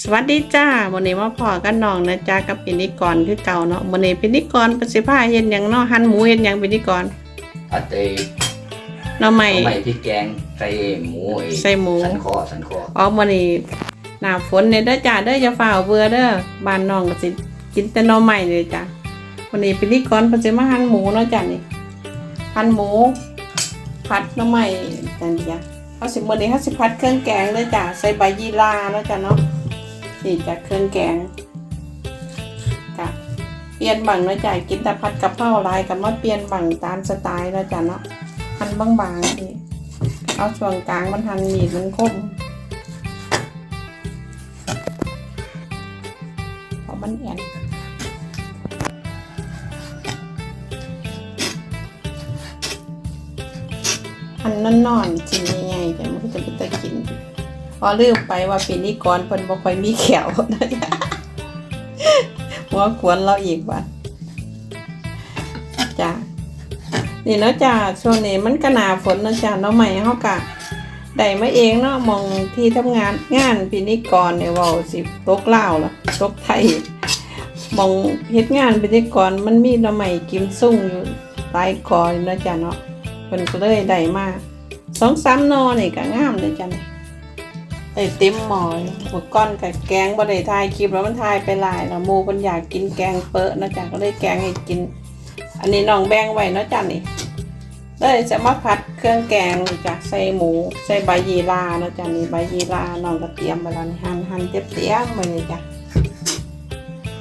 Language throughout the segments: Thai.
สวัสดีจ้าวันนี้มาพอกันน้องนะจ้ากับพินิกรคือเก่าเนาะวันนี้พินิกรประสิภาเฮ็ดหยังเนาะหั่นหมูเฮ็ดหยังพินิกรอัดไอ้เนาะใหม่ใหม่พริกแกงใส่หมูไอ้ใส่หมูสันคอสันคออ๋อวันนี้หน้าฝนเนี่ยเด้อจ้าเด้ออย่าฝ่าเบื่อเด้อบ้านน้องก็สิกินแต่หน่อใหม่เลยจ้าวันนี้พินิกรเพิ่นสิมาหั่นหมูเนาะจ้านี่หั่นหมูผัดหน่อใหม่จังจ้ะเฮาสิมื้อนี้เฮาสิผัดเครื่องแกงเลยจ้าใส่ใบยี่ราเนาะจ้าเนาะ นี่จ้ะเครื่องแกงจ้ะเปลี่ยนบังเนาะจ้ะกินแต่ผัดกะเพราลายกับมาเปลี่ยนบังตามสไตล์เนาะจ้ะเนาะหั่นบางๆนี่เอาช่วงกลางมันหั่นมีดมันคมเพราะมันแอนหั่นนอนๆชิ้ อลืมไปว่าปีนี้ก่อนเพิ่นบ่ค่อยมีแขวนะจ๊ะหัวขวนเราอีกว่าจ้ะนี่เนาะจ้ะช่วงนี้มันก็หนาฝนเนาะจ้ะเนาะใหม่เฮากะได้มาเองเนาะมองที่ทำงานงานปีนี้ก่อนเนี่ยว้าสิตกลาวล่ะตกไทยมองเฮ็ดงานปีนี้ก่อนมันมีหน่อใหม่กิมซุ่งอยู่หลายกอเนาะจ้ะเนาะเพิ่นก็เลยได้มาสองสามนอนี่ก็งามเลยจ้ะนี่ ไอ้ติ้มหมอยหัวก้อนกับแกงบ่ได้ทายคลิปแล้วมันทายไปหลายแล้วหมูคนอยากกินแกงเปอะนะจ้ะก็เลยแกงให้กิน อันนี้น้องแบ่งไว้นะจ้ะนี่เลยจะมาผัดเครื่องแกงนี่จ้ะใส่หมูใส่ใบยีรานะจ้ะนี่ใบยีราน้องก็เตรียมไว้แล้วนี่หั่นหั่นเตรียมเตรียมไว้เลยจ้ะ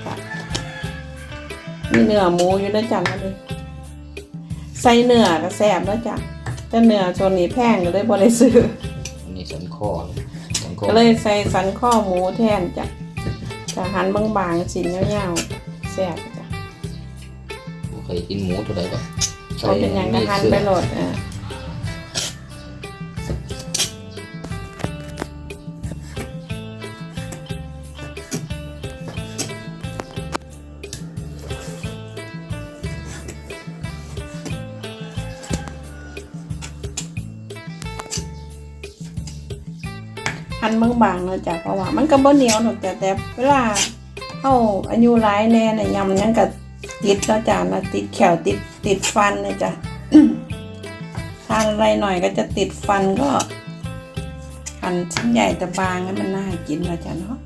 ค่ะมีเนื้อหมูอยู่นะจ้ะนั่นเลยใส่เนื้อก็แซ่บนะจ้ะแต่เนื้อช่วงนี้แพงก็เลยบ่ได้ซื้ออันนี้สันคอ คอก็เลยใส่สันข้อหมูแทนจ้ะจะหั่นบางๆชิ้นยาวๆแซ่บจ้ะบ่เคยกินหมูตัวใดก็เขาเป็นอย่างกระหั่นไปโหลดอะ อันบางๆเนาะจ้ะเพราะว่ามันก็บ่เหนียวหนอกจ้ะแต่เวลาเข้าอายุร้ายแน่เนี่ยยำยังก็ติดเนาะจ้ะนะติดแขวติดติดฟันเนี่ยจ้ะทานอะไรหน่อยก็จะติดฟันก็ อันชิ้นใหญ่แต่บางให้มันน่ากินเนาะจ้ะเนาะ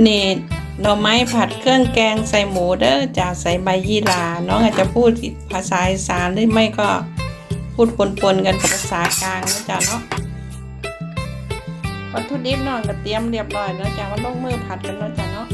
นนี้หน่อไม้ผัดเครื่องแกงใส่หมูเด้อจากใส่ใบยี่หร่าน้องอาจจะพูดภาษาอีสานหรือไม่ก็พูดปนๆกันกับภาษากลางนะจ๊ะเนาะวัตถุดิบน้องก็เตรียมเรียบร้อยแล้วจ้ะว่าลงมือผัดกันแล้วจ้ะเนาะ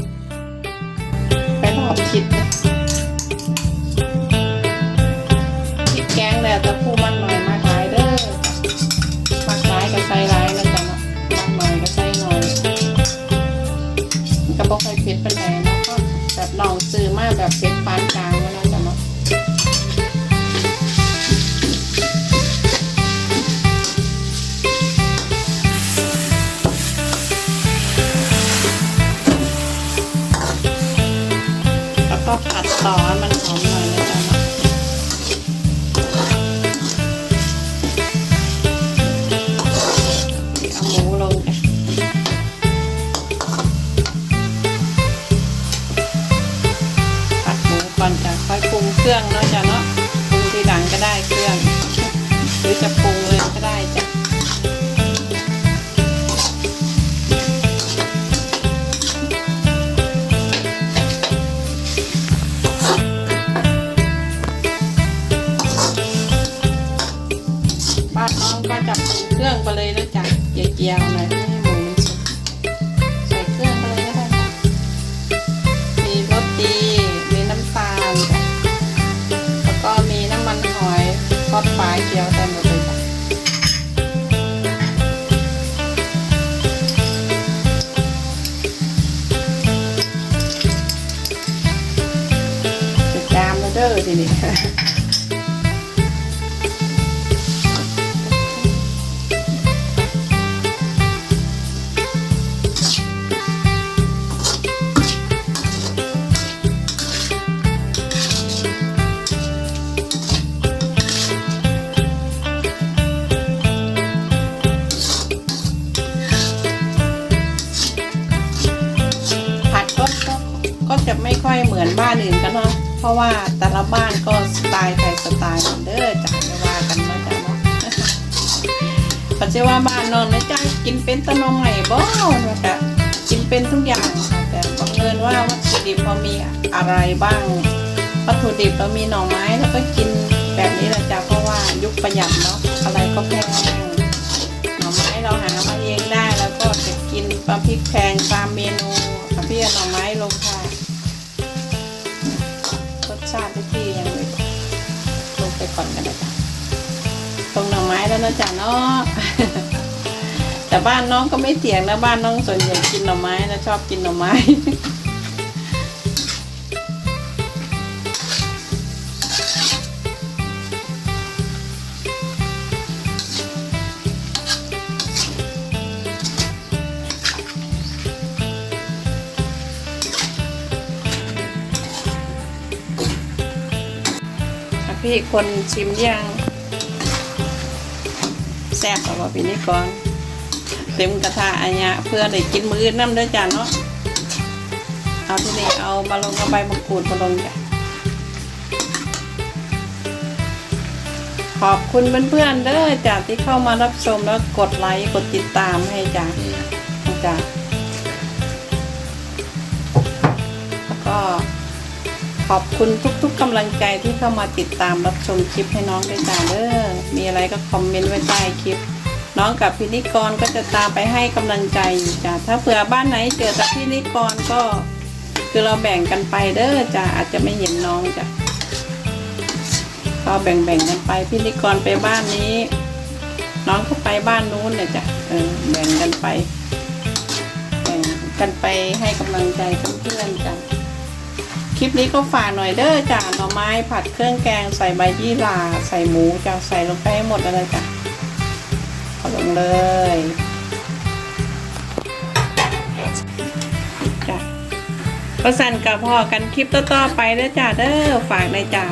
ก็ผัดต่อให้มันหอมหน่อยนะจ๊ะเนะเอาหมูลงจ้ะผัดหมูก่อนจะค่อยปรุงเครื่องเนาะจ้ะเนาะปรุงทีหลังก็ได้เครื่อง หรือจะปรุง ทีนี้ค่ะจะไม่ค่อยเหมือนบ้านอื่นกันเนาะ เพราะว่าแต่ละบ้านก็สไตล์ใครสไตล์มันเด้อจ้ะไม่ว่ากันนาะจ้ะเนาะปัจจุบันบ้านนอนนะจ๊ะกินเป็นตะนมใหม่บ่นะจ๊ะกินเป็นทุกอย่างค่ะแต่บังเอิญว่าวัตถุดิบเรามีอะไรบ้าง วัตถุดิบเรามีหน่อไม้แล้วก็กินแบบนี้แหละจ้ะเพราะว่ายุคประหยัดเนาะอะไรก็แพงหน่อไม้เราหามาเองได้แล้วก็จะกินปลาพริกแพงตามเมนูค่ะพี่อาหน่อไม้ลงค่ะ ชาติที่พี่ยังไม่ลงไปก่อนกันนะจ๊ะตรงหน่อไม้แล้วนะจ๊ะเนาะแต่บ้านน้องก็ไม่เถียงนะบ้านน้องส่วนใหญ่กินหน่อไม้นะชอบกินหน่อไม้ พี่คนชิมยังแซ่บกว่าปีนี้ก่อนเต็มกระทะอันเนี้ยเพื่อได้กินมืออื่นน้ำด้อจ้ะเนาะเอาที่นี่เอามาลงกับใบมะกรูดมาลงจ้ะขอบคุณเพื่อนๆเด้อจ้ะที่เข้ามารับชมแล้วกดไลค์กดติดตามให้จ้ะจ้ะแล้วก็ ขอบคุณทุกๆกำลังใจที่เข้ามาติดตามรับชมคลิปให้น้องด้วยจ้าเด้อมีอะไรก็คอมเมนต์ไว้ใต้คลิป น้องกับพินิกรก็จะตามไปให้กำลังใจจ้ะถ้าเผื่อบ้านไหนเจอกับพินิกรก็ คือเราแบ่งกันไปเด้อจ้ะอาจจะไม่เห็นน้องจ้ะก็แบ่งๆกันไปพินิกรไปบ้านนี้ น้องก็ไปบ้านนู้นเนี่ยจ้ะเออแบ่งกันไป แบ่งกันไปให้กำลังใจเพื่อนๆจ้ะ ลิปนี้ก็ฝากหน่อยเด้อจ้ะหน่อไม้ผัดเครื่องแกงใส่ใบยี่หร่าใส่หมูจ้ะใส่ลงไปให้หมดเลยจ้ะเอาลงเลยจ้ะประสันกับพ่อกันคลิปต่อๆไปเด้อจ้ะเด้อฝากในอยจ้ะ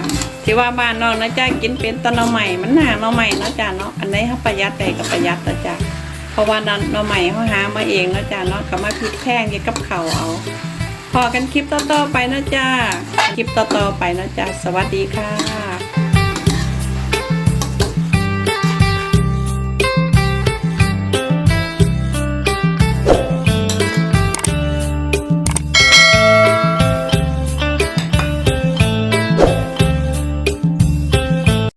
ที่ว่าบ้านน้องนะจ้ะกินเป็นตะนอใหม่มันหนาหนอใหม่นะจ้ะเนาะอันไหนเขาประหยัดได้ก็ประหยัดนะจ้ะเพราะว่านั่นหนอใหม่เขาหามาเองนะจ๊ะเนาะก็มาพริกแพงกับเขาเอา พอกันคลิปต่อๆไปนะจ๊ะคลิปต่อๆไปนะจ๊ะสวัสดีค่ะ